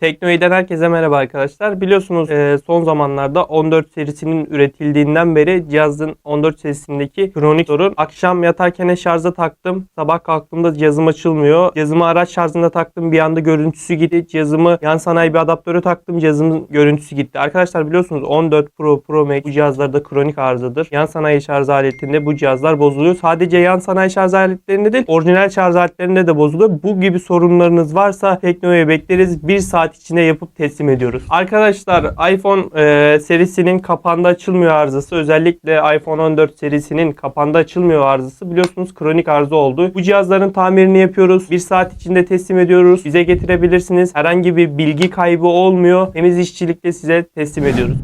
Teknoi'den herkese merhaba arkadaşlar. Biliyorsunuz e, son zamanlarda 14 serisinin üretildiğinden beri cihazın 14 serisindeki kronik sorun. Akşam yatarken şarja taktım. Sabah kalktığımda cihazım açılmıyor. Cihazımı araç şarjında taktım. Bir anda görüntüsü gitti. Cihazımı yan sanayi bir adaptörü taktım. Cihazımın görüntüsü gitti. Arkadaşlar biliyorsunuz 14 Pro, Pro Max bu cihazlarda kronik arızadır. Yan sanayi şarj aletinde bu cihazlar bozuluyor. Sadece yan sanayi şarj aletlerinde değil orijinal şarj aletlerinde de bozuluyor. Bu gibi sorunlarınız varsa Tekno'ya bekleriz. Bir saat içinde yapıp teslim ediyoruz. Arkadaşlar iPhone e, serisinin kapağında açılmıyor arızası. Özellikle iPhone 14 serisinin kapağında açılmıyor arızası. Biliyorsunuz kronik arıza oldu. Bu cihazların tamirini yapıyoruz. Bir saat içinde teslim ediyoruz. Bize getirebilirsiniz. Herhangi bir bilgi kaybı olmuyor. Temiz işçilikle size teslim ediyoruz.